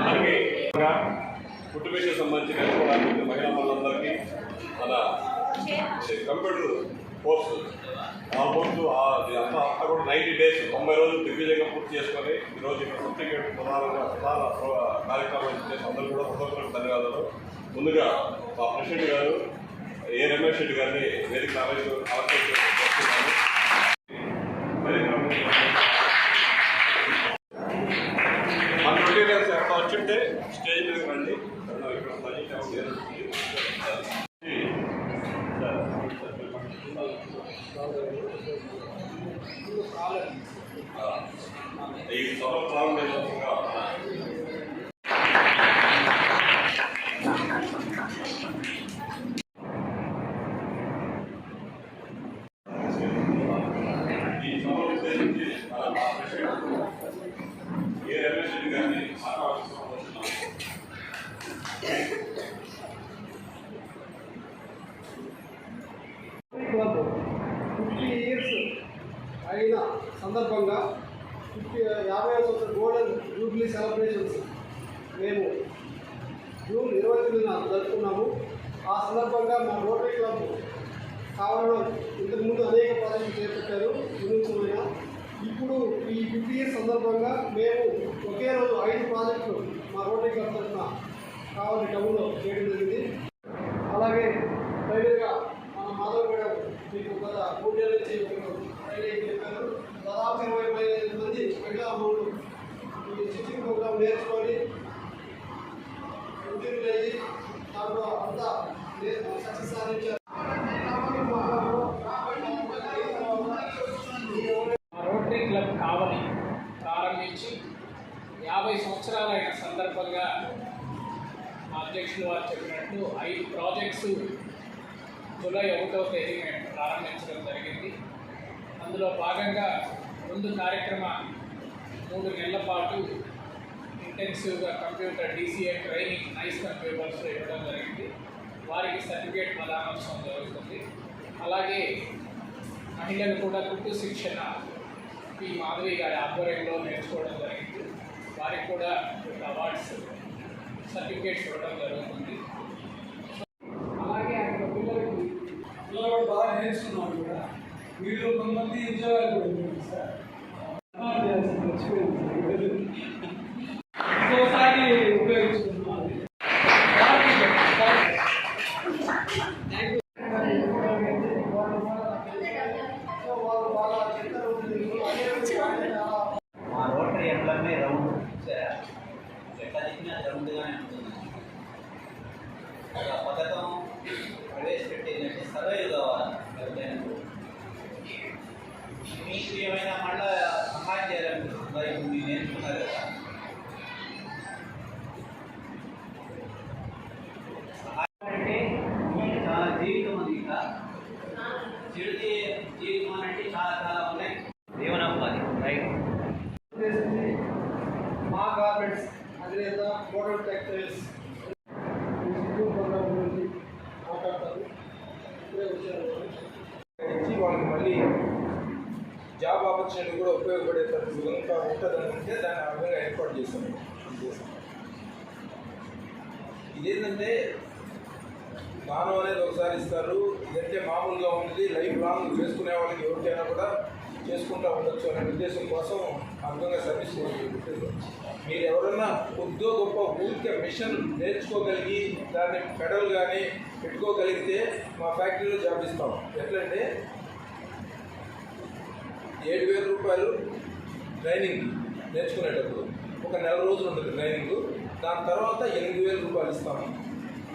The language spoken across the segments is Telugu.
అలాగే ఇంకా సంబంధించిన నేర్చుకోవడానికి మహిళా మనందరికీ మన కంప్యూటర్ కోర్సు ఆల్మోస్ట్ అంతా అంతా కూడా నైంటీ డేస్ తొంభై రోజులు దిగ్విజయంగా పూర్తి చేసుకొని ఈరోజు ఇక్కడ సర్టిఫికేట్ ప్రధానంగా ప్రధాన కార్యక్రమం చేసి అందరూ కూడా హృదయపూర్వక ధన్యవాదాలు. ముందుగా మా ప్రెసిడెంట్ గారు ఏ రమేష్ రెడ్డి గారిని వేదిక ఆలోచించారు చేస్తున్నాను మన ట్వంటీ డేస్ ఎక్కడ వచ్చింటే స్టేజ్ మీదకి రండి ఇక్కడ బడ్జెట్ ఏమో లేదు. ఈ సభ ప్రారంభించగా ఈ సభ ఉద్దేశించి మన మా ప్రెసిడెంట్ ఏ రమేష్ రెడ్డి గారిని మాట్లాడుతున్నాం క్లబ్ ఫిఫ్టీ ఇయర్స్ జరిగిన సందర్భంగా ఫిఫ్టీ యాభై సంవత్సరం గోల్డెన్ జూబ్లీ సెలబ్రేషన్స్ మేము జూన్ ఇరవై తొమ్మిదిన జరుపుకున్నాము. ఆ సందర్భంగా మా రోటరీ క్లబ్ కావాలలో ఇంతకుముందు అనేక ప్రాజెక్టులు చేపట్టారు. వినూత్నమైన ఇప్పుడు ఈ ఫిఫ్టీ ఇయర్ సందర్భంగా మేము ఒకే రోజు ఐదు ప్రాజెక్టులు మా రోటరీ క్లబ్ తరఫున కావాలి టౌన్లో చేయడం జరిగింది. అలాగే ఫైనల్గా మన మాధవ్ మేడం మీకు గత మూడు నెలల నుంచి మీకు ట్రైనింగ్ చెప్పారు దాదాపు ఇరవై ఐదు మంది మహిళా అమౌంట్ ఈ స్టిచ్చింగ్ ప్రోగ్రామ్ నేర్చుకొని ఉద్యోగులు అయ్యి దాంట్లో అంతా సక్సెస్ సాధించారు మా రోటరీ క్లబ్ కావలి ప్రారంభించి యాభై సంవత్సరాలైన సందర్భంగా అధ్యక్షులు వారు చెప్పినట్టు ఐదు ప్రాజెక్ట్స్ జూలై ఒకటో తేదీ ప్రారంభించడం జరిగింది. అందులో భాగంగా ముందు కార్యక్రమ మూడు నెలల పాటు ఇంటెన్సివ్గా కంప్యూటర్ డీసీఏ ట్రైనింగ్ నైస్ కంప్యూటర్స్లో ఇవ్వడం జరిగింది. వారికి సర్టిఫికేట్ ప్రదానోత్సవం జరుగుతుంది. అలాగే మహిళలు కూడా కుట్టు శిక్షణ ఈ మాధవి గారి ఆధ్వర్యంలో నేర్చుకోవడం జరిగింది. వారికి కూడా ఒక అవార్డ్స్ సర్టిఫికేట్స్ ఇవ్వడం జరుగుతుంది. అలాగే అక్కడ పిల్లలకి పిల్లలు బాగా నేర్చుకున్నాం కూడా. వీళ్ళు కొంతమంది ఉద్యోగాలు కూడా సార్ ఇంకోసారి ఉపయోగించుకుంటున్నాం మా రోటరీ ఎంప్లాయీ రౌండ్ ఎట్లా చెప్పినా రౌండ్గానే ఉంటుంది ఒక పథకం ప్రవేశపెట్టేదంటే సర్వైవ్ కావాలి ఎవరికైనా మీకు ఏమైనా మళ్ళా సహాయం చేయాలనుకుంటుందా ఇప్పుడు మీరు నేర్చుకున్నారు కదా సహాయం అంటే మీకు చాలా జీవితం ఉంది ఇంకా చెడు జీ- జీవితం అని అంటే చాలా చాలా ఉన్నాయి జీవనోపాధి రైట్ చేసింది మా గార్మెంట్స్ అధినేత మోడల్ టెక్స్టైల్స్ ఇన్స్టిట్యూట్ ప్రోగ్రామ్ గురించి మాట్లాడతారు ఇప్పుడే వచ్చారు ఇచ్చి వాళ్ళకి మళ్ళీ జాబ్ ఆపర్చునిటీ కూడా ఉపయోగపడే విధంగా ఉంటుందని దాన్ని ఆ విధంగా ఏర్పాటు చేశాను ఇదేంటంటే దానం అనేది ఒకసారి ఇస్తారు. ఇదంటే మామూలుగా ఉంటుంది లైఫ్ లాంగ్ చేసుకునే వాళ్ళకి ఎవరికైనా కూడా చేసుకుంటూ ఉండొచ్చు అనే ఉద్దేశం కోసం ఆ విధంగా సర్వీస్ మీరు ఎవరన్నా కొద్దో గొప్ప ఊరికే మిషన్ నేర్చుకోగలిగి దాన్ని పెడల్ కానీ పెట్టుకోగలిగితే మా ఫ్యాక్టరీలో జాబ్ ఇస్తాం. ఎట్లంటే ఏడు వేల రూపాయలు ట్రైనింగ్ నేర్చుకునేటప్పుడు. ఒక నెల రోజులు ఉంటుంది ట్రైనింగ్ దాని తర్వాత ఎనిమిది వేల రూపాయలు ఇస్తాము.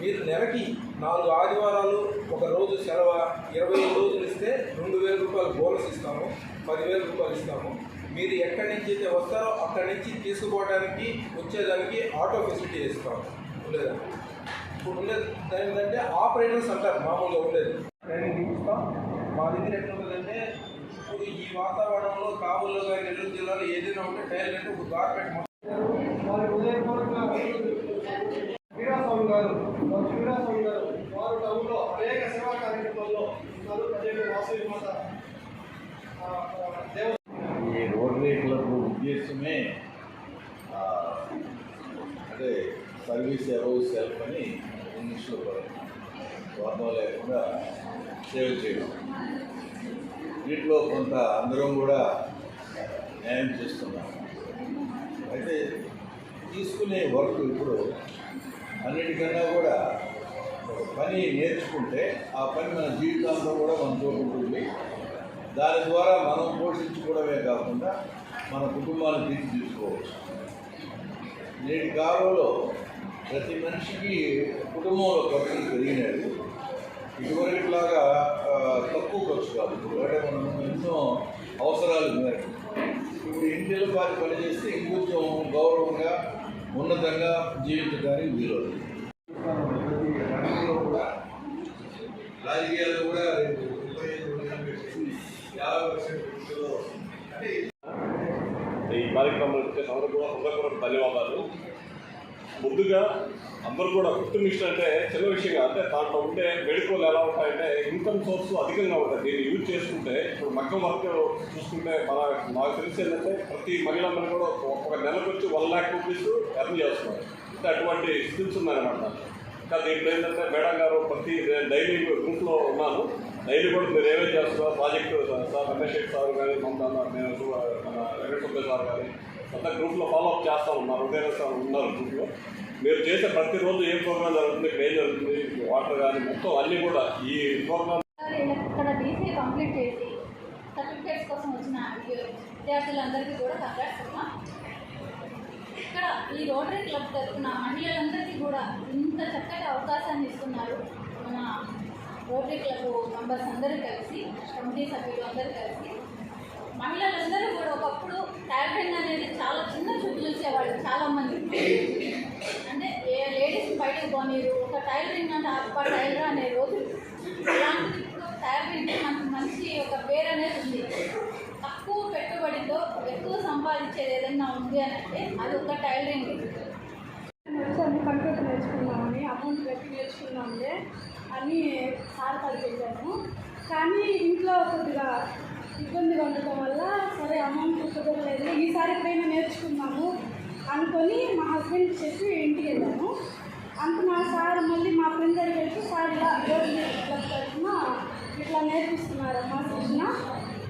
మీరు నెలకి నాలుగు ఆదివారాలు ఒక రోజు సెలవు ఇరవై ఐదు రోజులు ఇస్తే రెండు వేల రూపాయలు బోనస్ ఇస్తాము పదివేల రూపాయలు ఇస్తాము. మీరు ఎక్కడి నుంచి అయితే వస్తారో అక్కడి నుంచి తీసుకుపోవడానికి వచ్చేదానికి ఆటో ఫెసిలిటీ ఇస్తాము. లేదా ఇప్పుడు ఉండేది ఏంటంటే ఆపరేటర్స్ అంటారు మామూలుగా ఉండేది. ట్రైనింగ్ ఇస్తాం. మా దగ్గర ఎట్లా ఉంటుందంటే ఇప్పుడు ఈ వాతావరణంలో కావుల్లో కానీ నెల్లూరు జిల్లాలో ఏదైనా ఉంటే అంటే ఒక వారి వీరాస్వామి గారు వీరాస్వామి గారు వారు టౌన్లో అనేక సేవా కార్యక్రమాల్లో ఉన్నారు. ప్రజలు వాసవి మాత ఆ, ఆ, దేవ ఈ రోటరీ క్లబ్ బిఎస్ఎంఏ అంటే సర్వీస్ అబౌవ్ సెల్ఫ్ అని ఇంగ్లీష్లో వర్ణం లేకుండా సేవ చేయడం. వీటిలో కొంత అందరం కూడా న్యాయం చేస్తున్నాం. అయితే తీసుకునే వర్క్ ఇప్పుడు అన్నిటికన్నా కూడా పని నేర్చుకుంటే ఆ పని మన జీవితాంతం కూడా మన ఉంటుంది. దాని ద్వారా మనం పోషించుకోవడమే కాకుండా మన కుటుంబాన్ని తీర్చిదిద్దుకోవచ్చు. నేటి కాలంలో ప్రతి మనిషికి కుటుంబంలో ఖర్చులు పెరిగినాయి. ఇదివరకులాగా తక్కువ ఖర్చు కాదు. ఇప్పుడు అంటే మనం ఎన్నో అవసరాలు ఉన్నాయి. ఇప్పుడు ఇంటిలో పాటి పనిచేస్తే ఇంకొంచెం గౌరవంగా ఉన్నతంగా జీవించడానికి వీలు రాజకీయాలు కూడా రేపు ముప్పై యాభై పర్సెంట్ ఈ కార్యక్రమం వచ్చే అందరూ కూడా హృదయపూర్వక ధన్యవాదాలు. ముందుగా అందరూ కూడా కుట్టు మిషన్ అంటే చిన్న విషయంగా అంటే దాంట్లో ఉండే మెడికల్ ఎలా ఉంటాయంటే ఇన్కమ్ సోర్స్ అధికంగా ఉంటాయి. దీన్ని యూజ్ చేసుకుంటే ఇప్పుడు మగ్గం వర్క్ చూసుకుంటే మన నాకు తెలిసి ఏంటంటే ప్రతి మహిళమ్మని కూడా ఒక నెలకు వచ్చి వన్ ల్యాక్ రూపీస్ ఎర్న్ చేస్తున్నారు. అంటే అటువంటి స్కిల్స్ ఉన్నాయన్నమాట. ఇంకా దీంట్లో ఏంటంటే మేడం గారు ప్రతి డైలీ గ్రూప్లో ఉన్నాను. డైలీ కూడా మీరు ఏమేమి చేస్తున్నారు ప్రాజెక్టు సార్ రమేష్ సార్ కానీ మమతా నేను మన వెంకట సార్ కానీ అంత గ్రూప్లో ఫాలోఅప్ చేస్తూ ఉన్నారు ఉదయం ఉన్నారు గ్రూప్లో. మీరు చేసే ప్రతిరోజు ఏ ప్రోగ్రామ్ జరుగుతుంది ఏం జరుగుతుంది వాటర్ కానీ మొత్తం అన్నీ కూడా ఈ ప్రోగ్రామ్ ఇక్కడ డీసీ కంప్లీట్ చేసి సర్టిఫికేట్స్ కోసం వచ్చిన విద్యార్థులందరికీ కూడా కంగ్రాట్స్ ఇక్కడ ఈ రోటరీ క్లబ్ తరఫున మహిళలందరికీ కూడా ఇంత చక్కటి అవకాశాన్ని ఇస్తున్నారు మన రోటరీ క్లబ్ మెంబర్స్ అందరూ కలిసి కమిటీ సభ్యులు అందరూ కలిసి. మహిళలందరూ కూడా ఒకప్పుడు టైలరింగ్ అనేది చాలా చిన్న చూపు చూసేవాళ్ళు చాలా మంది అంటే ఏ లేడీస్ బయటకు పోనీరు. ఒక టైలరింగ్ అంటే అప్ప టైలర్ అనే రోజు అలాంటిది టైలరింగ్ మనకు మంచి ఒక పేరు అనేది ఉంది. తక్కువ పెట్టుబడితో ఎక్కువ సంపాదించేది ఏదైనా ఉంది అని అంటే అది ఒక టైలరింగ్ వచ్చాను కంప్యూటర్ నేర్చుకున్నామని అమౌంట్ పెట్టి నేర్చుకున్నాంలే అని సార్ కలిపించాను కానీ ఇంట్లో కొద్దిగా ఇబ్బందిగా ఉండటం వల్ల సరే అమౌంట్ అనుకొని మా హస్బెండ్ చెప్పి ఇంటికి వెళ్ళాను అంత మా సార్ మళ్ళీ మా ఫ్రెండ్ దగ్గర వెళ్తే సార్ ఇలా రోడ్డు క్లబ్ తరఫున ఇట్లా నేర్పిస్తున్నారమ్మా కృష్ణ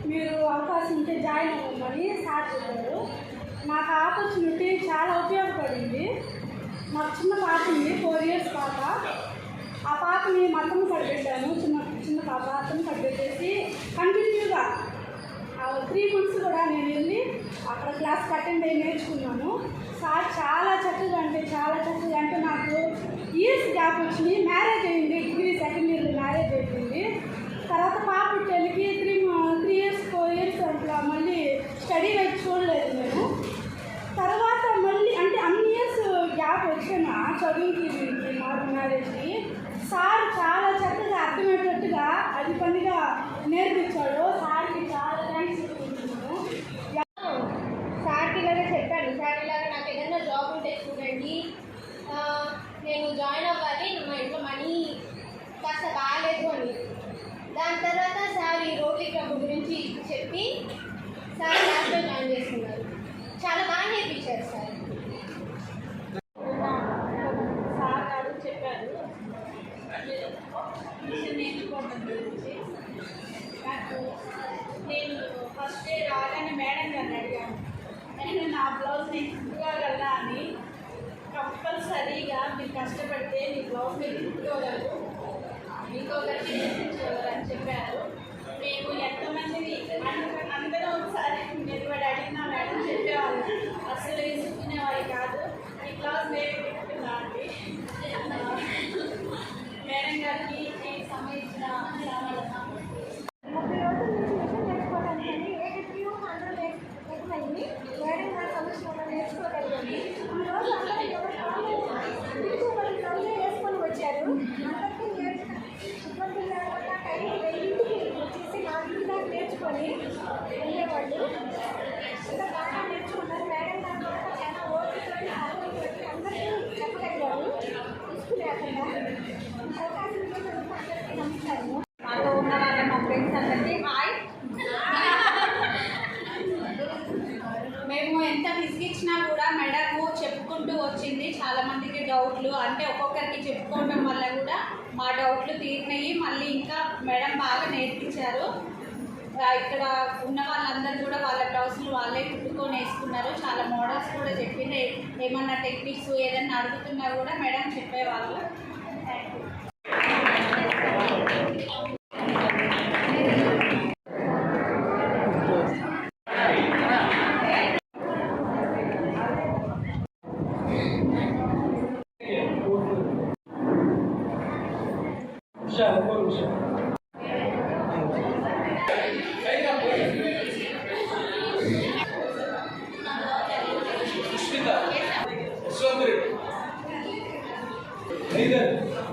మీరు అవకాశం ఉంటే జాయిన్ అవ్వమని సార్ చెప్పారు. నాకు ఆపర్చునిటీ చాలా ఉపయోగపడింది. నాకు చిన్న పాప ఉంది ఫోర్ ఇయర్స్ పాప. ఆ పాపని మతం కట్టబెట్టాను చిన్న చిన్న పాప అతను కట్టబెట్టేసి కంటిన్యూగా త్రీ మంత్స్ కూడా నేను వెళ్ళి అక్కడ క్లాస్ అటెండ్ అయ్యి నేర్చుకున్నాను సార్ చాలా చక్కగా అంటే చాలా చక్కగా అంటే నాకు పాప గ్యాప్ వచ్చింది మ్యారేజ్ అయింది డిగ్రీ సెకండ్ ఇయర్ మ్యారేజ్ అయిపోయింది. తర్వాత పాప పెళ్ళికి three three years four years అట్లా మళ్ళీ స్టడీ వైపు చూడలేదు నేను తర్వాత మళ్ళీ అంటే అన్ని ఇయర్స్ గ్యాప్ వచ్చిన చదువుకి దీనికి మాకు మ్యారేజ్కి సార్ చాలా చక్కగా అర్థమయ్యేటట్టుగా అది పనిగా నేర్పించాడు. సార్కి చాలా థ్యాంక్స్ చెప్పుకుంటున్నాను సార్కి ఇలాగే చెప్పాను సార్ ఇలాగా నాకు ఏదైనా జాబ్ ఉంటే చూడండి ఆ, నేను జాయిన్ అవ్వాలి మా ఇంట్లో మనీ కాస్త బాగాలేదు అని. దాని తర్వాత సార్ ఈ రోటరీ క్లబ్ గురించి చెప్పి సార్ క్లాస్లో జాయిన్ చేసుకున్నారు చాలా బాగా నేర్పించారు సార్. సార్ గారు చెప్పారు. మిషన్ నేర్చుకోవడం గురించి. నాకు నేను ఫస్ట్ డే రాగానే మేడం గారిని అడిగాను. నేను నా బ్లౌజ్ నేను అని. కంపల్సరీగా మీరు కష్టపడితే మీ బ్లౌజ్ మీరు కుట్టుకోగలరు. 您坐在这边，ఎంత ఇచ్చినా కూడా మెడకు చెప్పుకుంటూ వచ్చింది. చాలా మందికి డౌట్లు అంటే ఒక్కొక్కరికి చెప్పుకోవడం వల్ల కూడా మా డౌట్లు తీరినాయి. మళ్ళీ ఇంకా మేడం బాగా నేర్పించారు. ఇక్కడ ఉన్న వాళ్ళందరూ కూడా వాళ్ళ బ్లౌజులు వాళ్ళే కుట్టుకొని వేసుకున్నారు. చాలా మోడల్స్ కూడా చెప్పింది ఏమన్నా టెక్నిక్స్ ఏదైనా అడుగుతున్నా కూడా మేడం చెప్పేవాళ్ళు. Thank you Amen.